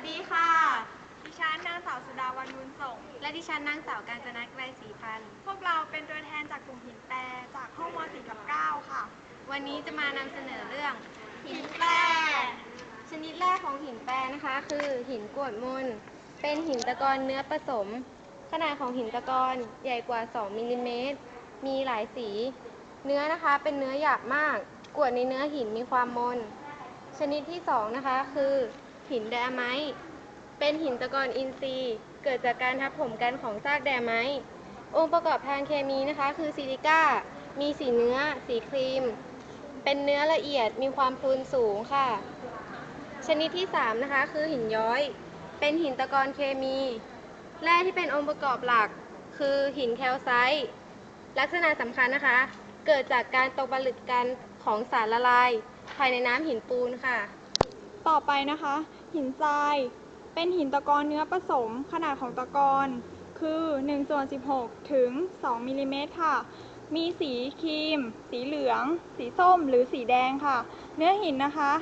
สดีค่ะ ดิฉันนางสาวสุดาวันบุญส่ง และดิฉันนางสาวกาญจนาไกรศรีพันธ์พวกเราเป็นตัวแทนจากกลุ่มหินแปรจากห้องม .4 กับ 9 ค่ะ วันนี้จะมานำเสนอเรื่อง หินแปรชนิดแรกของหินแปรนะคะ คือหินกรวดมนเป็นหินตะกอนเนื้อผสม ขนาดของหินตะกอนใหญ่กว่า 2มิลลิเมตร มีหลายสี เนื้อนะคะเป็นเนื้อหยาบมาก กรวดในเนื้อหินมีความมน ชนิดที่สองนะคะคือ หินไดไมต์เป็นหินตะกอนอินทรีย์ เกิดจากการทับถมกันของซากไดไมต์องค์ประกอบทางเคมีนะคะ คือซิลิก้า มีสีเนื้อ สีครีม เป็นเนื้อละเอียดมีความพรุนสูงค่ะ ชนิดที่ 3 นะคะ คือหินย้อย เป็นหินตะกอนเคมี แร่ที่เป็นองค์ประกอบหลัก คือหินแคลไซต์ลักษณะสำคัญนะคะ เกิดจากการตกผลึกกันของสารละลาย ภายในน้ำหินปูนค่ะ ต่อไปนะคะ หินทราย เป็นหินตะกอนเนื้อผสมขนาดของตะกอนคือ1ส่วน16 ถึง 2มิลลิเมตรค่ะ มีสีครีม สีเหลือง สีส้ม หรือสีแดงค่ะ เนื้อหินนะคะ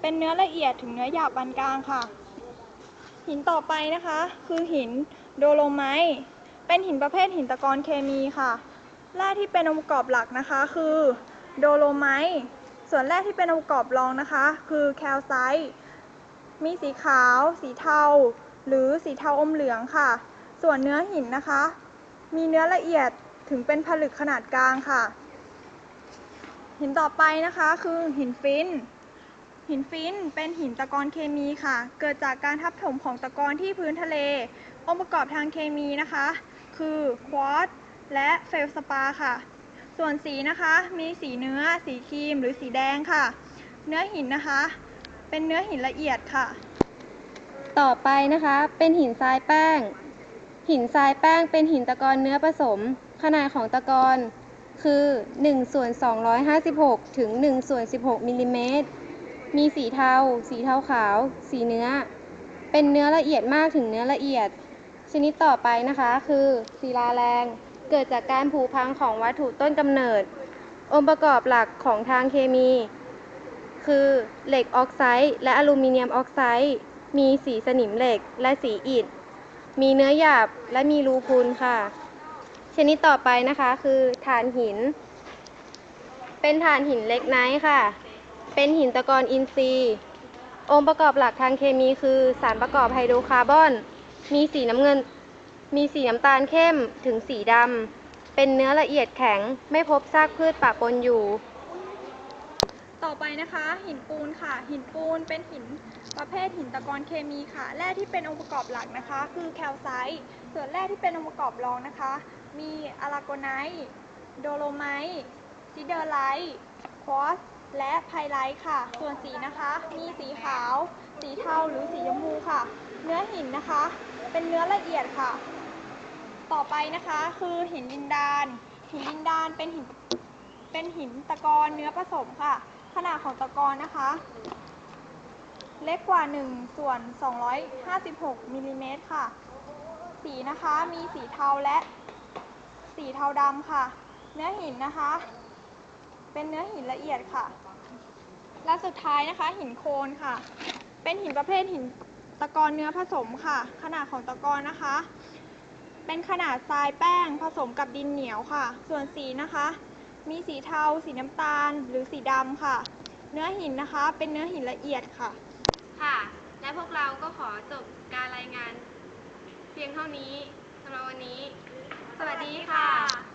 เป็นเนื้อละเอียดถึงเนื้อหยาบปานกลางค่ะ หินต่อไปนะคะ คือหินโดโลไมต์เป็นหินประเภทหินตะกอนเคมีค่ะแร่ที่เป็นองค์ประกอบหลักนะคะ คือโดโลไมต์ส่วนแร่ที่เป็นองค์ประกอบรองนะคะ คือแคลไซต์ มีสีขาว สีเทา หรือสีเทาอมเหลืองค่ะ ส่วนเนื้อหินนะคะ มีเนื้อละเอียดถึงเป็นผลึกขนาดกลางค่ะ หินต่อไปนะคะคือหินฟิน หินฟินเป็นหินตะกอนเคมีค่ะ เกิดจากการทับถมของตะกอนที่พื้นทะเล องค์ประกอบทางเคมีนะคะ คือควอตซ์และเฟลสปาค่ะ ส่วนสีนะคะ มีสีเนื้อ สีครีม หรือสีแดงค่ะ เนื้อหินนะคะ เป็นเนื้อหินละเอียดค่ะ ต่อไปนะคะ เป็นหินทรายแป้ง หินทรายแป้งเป็นหินตะกอนเนื้อผสม ขนาดของตะกอนคือ1ส่วน256 ถึง1ส่วน16มิลลิเมตร มีสีเทา สีเทาขาว สีเนื้อ เป็นเนื้อละเอียดมากถึงเนื้อละเอียด ชนิดต่อไปนะคะคือศิลาแรง เกิดจากการผุพังของวัตถุต้นกำเนิด องค์ประกอบหลักของทางเคมี คือเหล็กออกไซด์และอลูมิเนียมออกไซด์มีสีสนิมเหล็กและสีอิฐ มีเนื้อหยาบและมีรูพุนค่ะ ชนิดต่อไปนะคะคือถ่านหิน เป็นถ่านหินเล็กไนท์ค่ะ เป็นหินตะกอนอินทรีย์ องค์ประกอบหลักทางเคมีคือสารประกอบไฮโดรคาร์บอน มีสีน้ำเงิน มีสีน้ำตาลเข้มถึงสีดำเป็นเนื้อละเอียดแข็งไม่พบซากพืชปะปนอยู่ ต่อไปนะคะหินปูนค่ะ หินปูนเป็นหินประเภทหินตะกอนเคมีค่ะ แร่ที่เป็นองค์ประกอบหลักนะคะ คือแคลไซต์ส่วนแร่ที่เป็นองค์ประกอบรองนะคะ มีอะลาโกไนต์โดโลไมต์ซิเดอร์ไลท์ควอตซ์และไพไลท์ค่ะ ส่วนสีนะคะ มีสีขาว สีเทาหรือสีชมพูค่ะ เนื้อหินนะคะ เป็นเนื้อละเอียดค่ะ ต่อไปนะคะคือหินดินดาน หินดินดานเป็นหินเป็นหินตะกอนเนื้อผสมค่ะ ขนาดของตะกอนนะคะ เล็กกว่า 1 ส่วน 256มิลลิเมตรค่ะ สีนะคะมีสีเทาและสีเทาดำค่ะ เนื้อหินนะคะ เป็นเนื้อหินละเอียดค่ะ และสุดท้ายนะคะหินโคนค่ะ เป็นหินประเภทหินตะกอนเนื้อผสมค่ะ ขนาดของตะกอนนะคะ เป็นขนาดทรายแป้งผสมกับดินเหนียวค่ะ ส่วนสีนะคะ มีสีเทา สีน้ำตาล หรือสีดำค่ะ เนื้อหินนะคะ เป็นเนื้อหินละเอียดค่ะ ค่ะ และพวกเราก็ขอจบการรายงาน เพียงเท่านี้สำหรับวันนี้ สวัสดีค่ะ